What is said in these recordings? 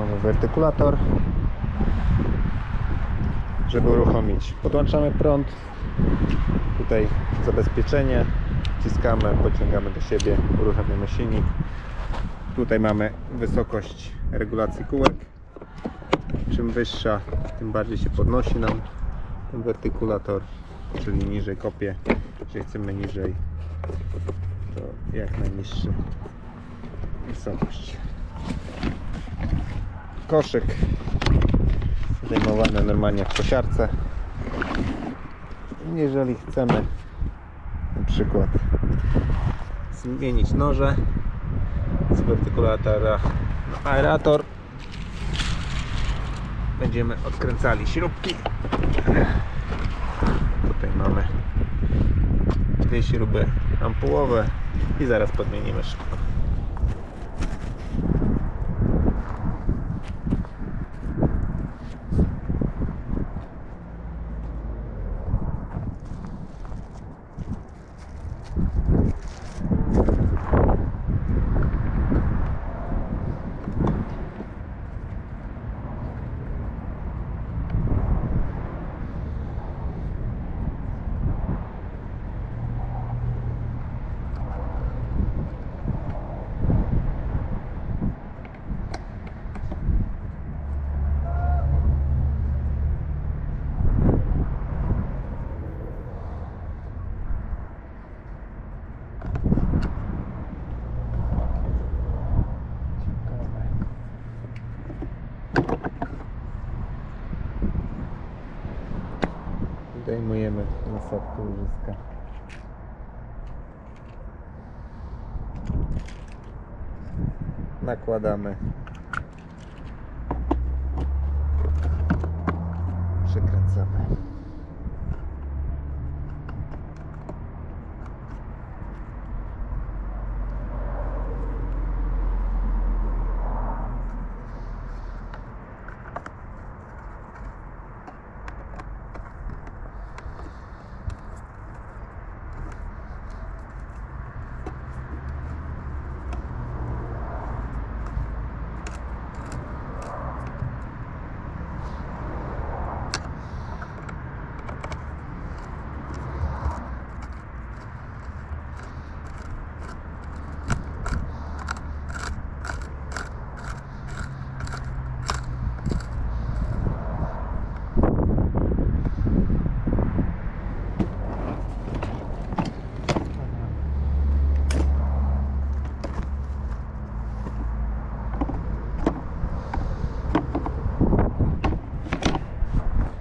mamy wertykulator, żeby uruchomić. Podłączamy prąd, tutaj zabezpieczenie, wciskamy, pociągamy do siebie, uruchamiamy silnik. Tutaj mamy wysokość regulacji kółek. Czym wyższa, tym bardziej się podnosi nam ten wertykulator, czyli niżej kopie. Jeśli chcemy niżej, to jak najniższy wysokość. Koszyk zdejmowany normalnie w kosiarce. Jeżeli chcemy na przykład zmienić noże z wertykulatora na aerator będziemy odkręcali śrubki tutaj mamy dwie śruby ampułowe i zaraz podmienimy szybko Zdejmujemy nasadkę łożyska. Nakładamy.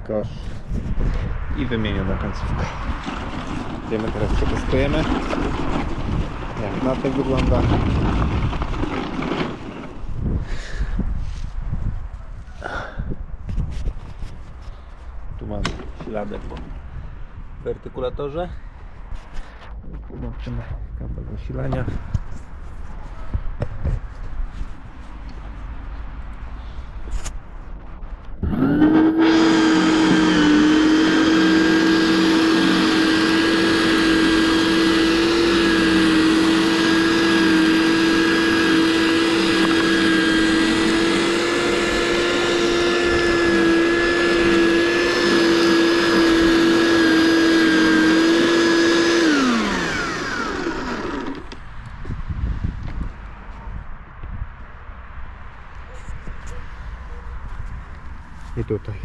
Kosz i wymieniona końcówka. Idziemy teraz przetestujemy jak na to wygląda. Tu mamy śladek po wertykulatorze. Podłączymy kabel zasilania. Tutaj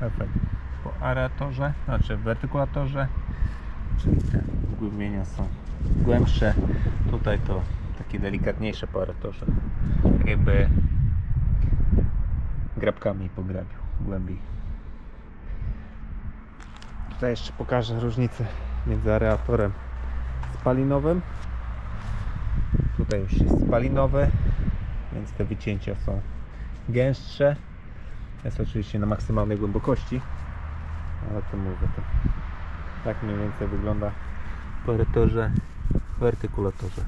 efekt po aeratorze, znaczy w wertykulatorze, czyli te ugłębienia są głębsze. Tutaj to takie delikatniejsze po aeratorze. Tak jakby grabkami pograbił głębiej. Tutaj jeszcze pokażę różnicę między aeratorem spalinowym. Tutaj już jest spalinowy, więc te wycięcia są gęstsze. Jest oczywiście na maksymalnej głębokości, ale to mówię, to tak mniej więcej wygląda po erytorze, w artykulatorze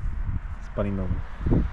spalinowym.